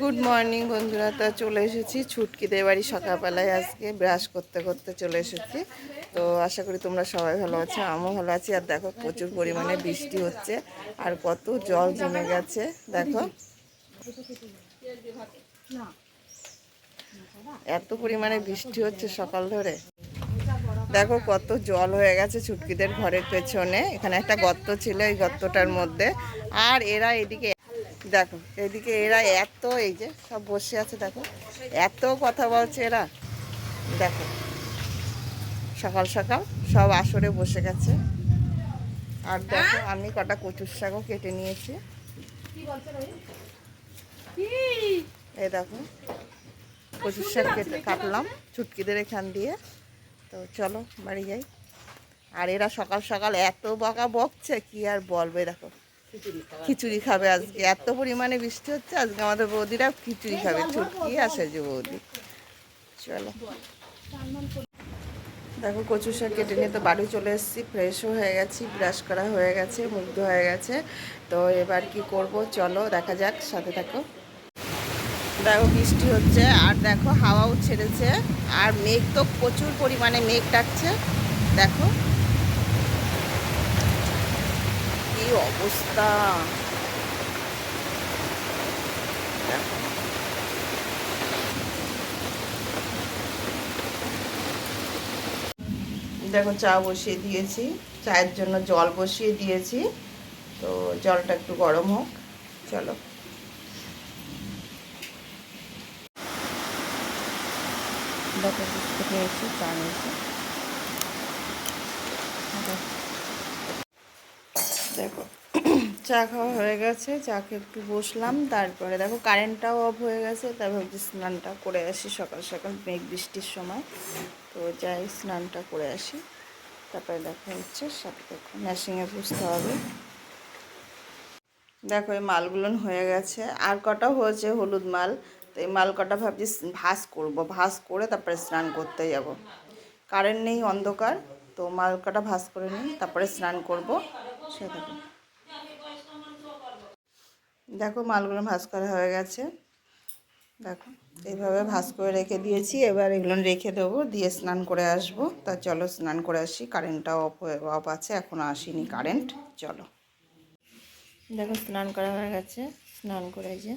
Good morning বন্ধুরা। তো চলে এসেছি ছুটকিদের বাড়ি সকালবেলায় আজকে ব্রাশ করতে করতে চলে এসেছি। তো আশা করি তোমরা সবাই ভালো আছো, আমিও ভালো আছি। আর দেখো, প্রচুর পরিমাণে বৃষ্টি হচ্ছে আর কত জল জমে গেছে, দেখো। এত পরিমাণে বৃষ্টি হচ্ছে সকাল ধরে। দেখো, কত জল হয়ে গেছে ছুটকিদের ঘরের পেছনে। এখানে একটা গর্ত ছিল এই গর্তটার মধ্যে। আর এরা এদিকে দেখো, এদিকে এরা এত, এই যে সব বসে আছে, দেখো। এত কথা বলছে এরা। দেখো, সকাল সকাল সব আসরে বসে গেছে। আর দেখো, আমি কটা কচুর শাকও কেটে নিয়েছি। এই দেখো, কচুর শাক কেটে কাটলাম ছুটকিদের এখান দিয়ে। তো চলো, বাড়ি যাই। আর এরা সকাল সকাল এত বকা বকছে, কি আর বলবে, দেখো। খিচুড়ি খাবে আজকে। এত পরিমাণে বৃষ্টি হচ্ছে, আজকে আমাদের বৌদিরা খিচুড়ি খাবে। ছুটকি আসে যে বৌদি। চলো। দেখো, কচু শাক কেটে নিয়ে তো বাড়ি চলে এসেছি। ফ্রেশও হয়ে গেছি ব্রাশ করা হয়ে গেছে, মুগ্ধ হয়ে গেছে। তো এবার কি করব? চলো, দেখা যাক, সাথে থাকো। দেখো, বৃষ্টি হচ্ছে, আর দেখো, হাওয়াও ছেড়েছে। আর মেঘ তো প্রচুর পরিমাণে মেঘ ডাকছে। দেখো। কি অবস্থা দেখো। চা বসিয়ে দিয়েছি। চায়ের জন্য জল বসিয়ে দিয়েছি। তো জলটা একটু গরম হোক। চলো। দেখো বিস্কুট নিয়েছি চা নিয়েছি। দেখো। চা খাওয়া হয়ে গেছে চা খেয়ে একটু বসলাম, তারপরে দেখো কারেন্টটাও অফ হয়ে গেছে, তাই ভাবছি স্নানটা করে আসি সকাল সকাল মেঘ বৃষ্টির সময়। তো যাই, স্নানটা করে আসি। তারপরে দেখা হচ্ছে সাথে দেখো মেশিনে বুঝতে হবে। দেখো, এই মালগুলো হয়ে গেছে। আর কটাও হয়েছে? হলুদ মাল। তো এই মাল কটা ভাবছি ভাস করব। ভাস করে তারপরে স্নান করতে যাব। কারেন্ট নেই, অন্ধকার। তো মাল কটা ভাস করে নিই, তারপরে স্নান করব। দেখো মালগুলো ভাস করা হয়ে গেছে। দেখো, এইভাবে ভাস করে রেখে দিয়েছি। এবার এগুলো রেখে দেবো, দিয়ে স্নান করে আসব। তা চলো স্নান করে আসি। কারেন্টটাও অফ হয়ে, অফ আছে এখনও আসেনি কারেন্ট। চলো। দেখো, স্নান করা হয়ে গেছে। স্নান করে যে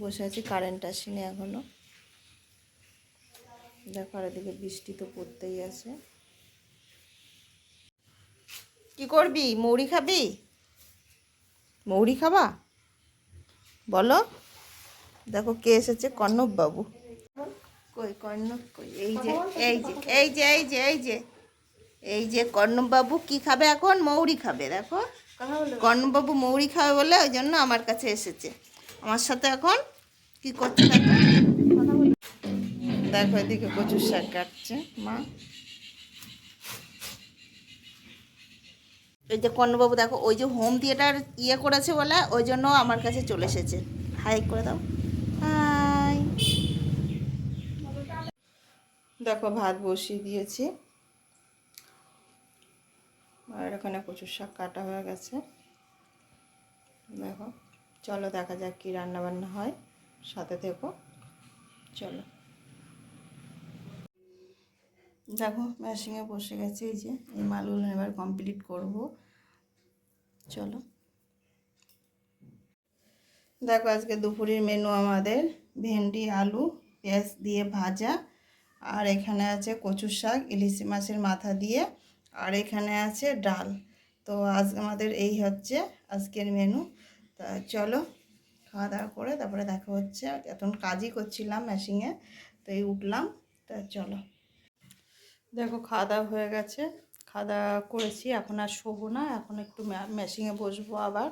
বসে আছি, কারেন্ট আসেনি এখনও দেখো, আর এদিকে বৃষ্টি তো পড়তেই আছে। কি করবি? মৌরি খাবি? মৌরি খাবা? বলো। দেখো কে এসেছে? কর্ণব বাবু কই, কর্ণব কই? এই যে এই যে এই যে এই যে এই যে। এই যে কর্ণব বাবু কি খাবে এখন? মৌরি খাবে, দেখো। কর্ণবাবু মৌরি খাবে বলে ওই জন্য আমার কাছে এসেছে। আমার সাথে এখন কি করছে দেখো এদিকে কচুর শাক কাটছে, মা। এই যে কর্ণবাবু, দেখো, ওই যে হোম থিয়েটার ইয়ে করেছে বলে, ওই জন্য আমার কাছে চলে এসেছে। হাই করে দাও। হাই দেখো, ভাত বসিয়ে দিয়েছি। আর এখানে কচুর শাক কাটা হয়ে গেছে। দেখো, চলো দেখা যাক কী রান্না বান্না হয়। সাথে থেকো। চলো। দেখো মেশিনে বসে গেছে, এই যে এই মালগুলো এবার কমপ্লিট করব। চলো। দেখো আজকে দুপুরের মেনু আমাদের, ভেন্ডি, আলু, পেঁয়াজ দিয়ে ভাজা, আর এখানে আছে কচুর শাক, ইলিশি মাছের মাথা দিয়ে, আর এখানে আছে ডাল। তো আজ আমাদের এই হচ্ছে আজকের মেনু তা চলো খাওয়া দাওয়া করে তারপরে দেখা হচ্ছে। এখন কাজই করছিলাম মেশিনে তো এই উঠলাম। তা চলো। দেখো খাওয়া দাওয়া হয়ে গেছে। খাওয়া দাওয়া করেছি, এখন আর শোবো না, এখন একটু মেশিনে বসবো আবার।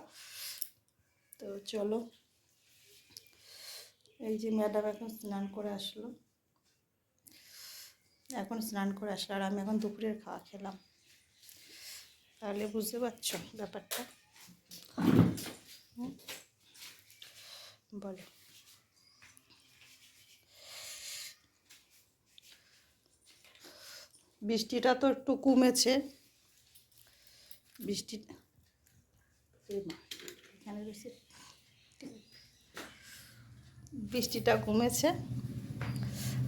তো চলো, এই যে ম্যাডাম এখন স্নান করে আসলো। এখন স্নান করে আসলো, আর আমি এখন দুপুরের খাওয়া খেলাম। তাহলে বুঝতে পারছ ব্যাপারটা? বলো। বৃষ্টিটা তো একটু কমেছে। বৃষ্টি বৃষ্টিটা কমেছে।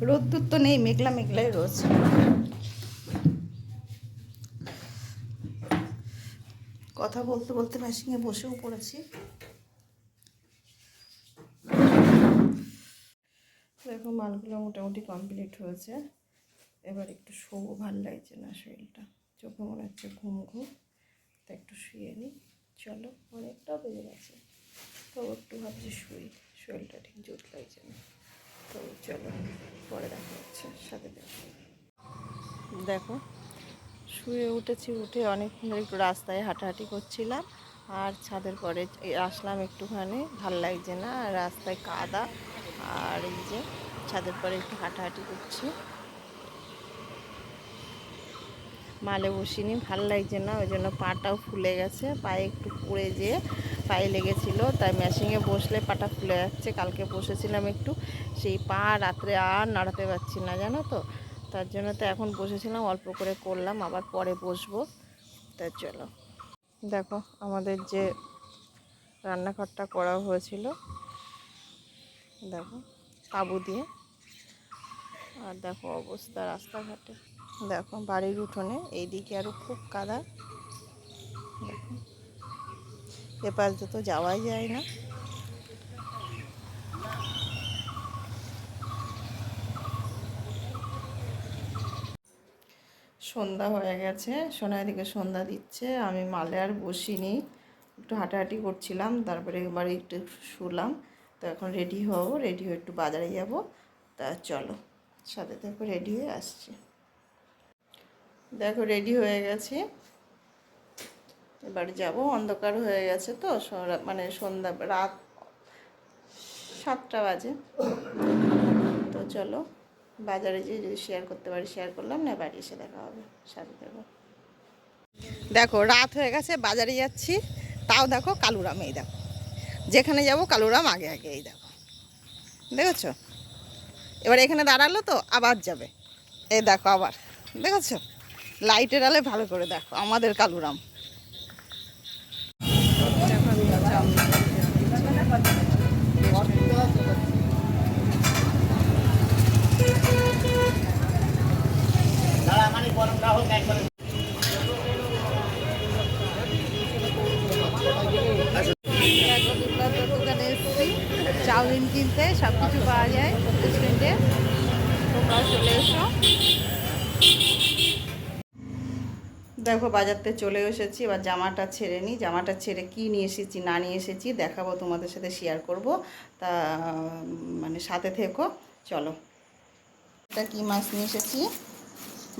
রোদ্দুর তো নেই, মেঘলা মেঘলাই রোজ কথা বলতে বলতে মেশিনে বসেও পড়েছি। দেখো মালগুলো মোটামুটি কমপ্লিট হয়েছে। এবার একটু শোবো, ভালো লাগছে না শরীরটা। চোখে মনে হচ্ছে ঘুম ঘুম। তা একটু শুয়ে নিই। চলো, অনেকটা বেজে গেছে। তো একটু ভাবছি শুই। শরীরটা ঠিক জোট লাগছে না। তো চলো, পরে দেখা হচ্ছে সাথে দেখো দেখো, শুয়ে উঠেছি উঠে অনেকক্ষণ একটু রাস্তায় হাঁটাহাঁটি করছিলাম। আর ছাদের পরে আসলাম একটুখানি। ভালো লাগছে না, রাস্তায় কাদা। আর এই যে, ছাদের পরে একটু হাঁটাহাঁটি করছি। মালে বসিনি, ভালো লাগছে না, ওই জন্য পাটাও ফুলে গেছে, পায়ে একটু পুড়ে যেয়ে পায়ে লেগেছিলো, তাই মেশিনে বসলে পাটা ফুলে যাচ্ছে, কালকে বসেছিলাম একটু, সেই পা রাত্রে আর নাড়াতে পারছি না, জানো তো, তার জন্য তো এখন বসেছিলাম, অল্প করে করলাম, আবার পরে বসবো, তার চলো দেখো, আমাদের যে রান্নাঘরটা করা হয়েছিল, দেখো, তাবু দিয়ে, আর দেখো অবস্থা রাস্তাঘাটে। দেখো বাড়ির উঠোনে, এইদিকে আরও খুব কাদা। দেখো, এপাশ তো যাওয়াই যায় না। সন্ধ্যা হয়ে গেছে সোনার দিকে সন্ধ্যা দিচ্ছে, আমি মালে আর বসিনি। একটু হাঁটাহাঁটি করছিলাম, তারপরে এবারে একটু শুলাম। তো এখন রেডি হব রেডি হয়ে একটু বাজারে যাব। তা চলো, সাথে দেখো রেডি হয়ে আসছি। দেখো রেডি হয়ে গেছি। এবার যাব, অন্ধকার হয়ে গেছে তো মানে সন্ধ্যা, রাত সাতটা বাজে। তো চলো, বাজারে যেয়ে যদি শেয়ার করতে পারি শেয়ার করলাম, না বাড়ি এসে দেখা হবে, সাথে দেখো দেখো, রাত হয়ে গেছে, বাজারে যাচ্ছি। তাও দেখো, কালুরাম এই দেখো। যেখানে যাব, কালুরাম আগে আগে এই দেখো। দেখেছ? এবার এখানে দাঁড়াল তো আবার যাবে। এই দেখো আবার। দেখেছ? লাইটের আলে ভালো করে দেখো, আমাদের কালুরাম। চাউমিন কিনতে সব কিছু পাওয়া যায় রেস্টুরেন্টে তোমরাও চলে এসো। দেখো বাজারতে চলে এসেছি, এবার জামাটা ছেড়ে নিই। জামাটা ছেড়ে কি নিয়ে এসেছি, না নিয়ে এসেছি, দেখাবো তোমাদের সাথে শেয়ার করব। তা মানে সাথে থেকো, চলো। এটা কি মাছ নিয়ে এসেছি?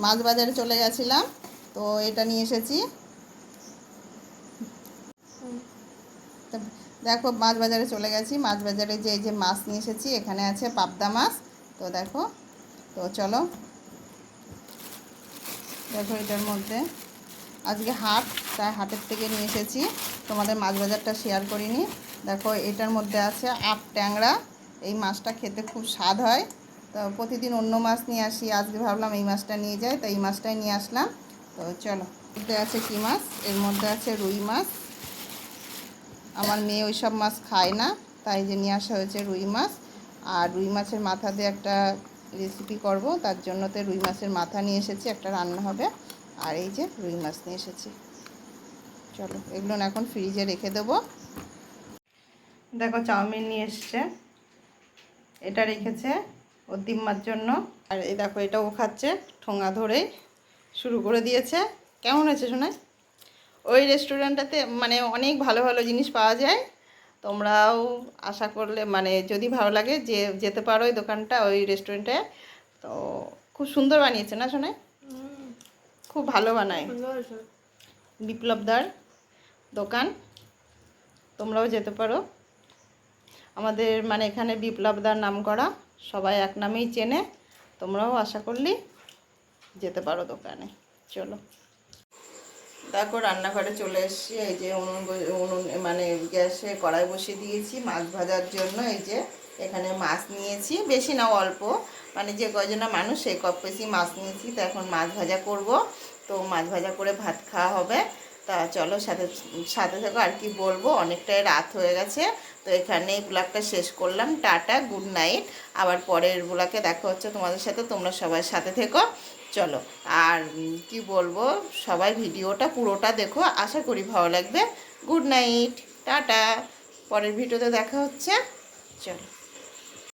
মাছ বাজারে চলে গেছিলাম, তো এটা নিয়ে এসেছি। দেখো মাছ বাজারে চলে গেছি, মাছ বাজারে যে এই যে মাছ নিয়ে এসেছি, এখানে আছে পাবদা মাছ। তো দেখো, তো চলো। দেখো এটার মধ্যে। আজকে হাট, তাই হাটের থেকে নিয়ে এসেছি। তোমাদের মাছ বাজারটা শেয়ার করিনি। দেখো, এটার মধ্যে আছে আট ট্যাংরা। এই মাছটা খেতে খুব স্বাদ হয়। তো প্রতিদিন অন্য মাছ নিয়ে আসি। আজকে ভাবলাম এই মাছটা নিয়ে যাই তো এই মাছটাই নিয়ে আসলাম। তো চলো, এতে আছে কি মাছ? এর মধ্যে আছে রুই মাছ। আমার মেয়ে ওই সব মাছ খায় না, তাই যে নিয়ে আসা হয়েছে রুই মাছ। আর রুই মাছের মাথা দিয়ে একটা রেসিপি করব, তার জন্য তো রুই মাছের মাথা নিয়ে এসেছি, একটা রান্না হবে। আর এই যে রুই মাছ নিয়ে এসেছি। চলো, এগুলো না এখন ফ্রিজে রেখে দেবো। দেখো, চাউমিন নিয়ে এসছে। এটা রেখেছে ও দিম্মার জন্য। আর এই দেখো এটাও খাচ্ছে ঠোঙা ধরেই। শুরু করে দিয়েছে। কেমন হয়েছে শোনায় ওই রেস্টুরেন্টটাতে মানে অনেক ভালো ভালো জিনিস পাওয়া যায়। তোমরাও আশা করলে মানে যদি ভালো লাগে, যে, যেতে পারো ওই দোকানটা, ওই রেস্টুরেন্টে তো খুব সুন্দর বানিয়েছে না শোনায় খুব ভালো বানায়। বিপ্লবদার দোকান। তোমরাও যেতে পারো। আমাদের মানে এখানে বিপ্লবদার নাম করা সবাই এক নামেই চেনে। তোমরাও আশা করলি যেতে পারো দোকানে। চলো। দেখো রান্নাঘরে চলে এসেছি। এই যে উনুন উনুন মানে গ্যাসে কড়াই বসিয়ে দিয়েছি মাছ ভাজার জন্য। এই যে এখানে মাছ নিয়েছি। বেশি না অল্প। মানে যে কয়জনা মানুষ, সেই কপ বেশি মাছ নিয়েছি। তো এখন মাছ ভাজা করব। তো মাছ ভাজা করে ভাত খাওয়া হবে। তা চলো সাথে সাথে থাকো, আর কি বলব? অনেকটাই রাত হয়ে গেছে। তো তো এখানে এই ব্লগটা শেষ করলাম। Tata, good night. আবার পরের ব্লগে দেখা হচ্ছে তোমাদের সাথে। তোমরা সবাই সাথে থেকো। চলো, আর কি বলব? সবাই ভিডিওটা পুরোটা দেখো। আশা করি ভালো লাগবে। Good night, tata. পরের ভিডিওতে দেখা হচ্ছে। চলো।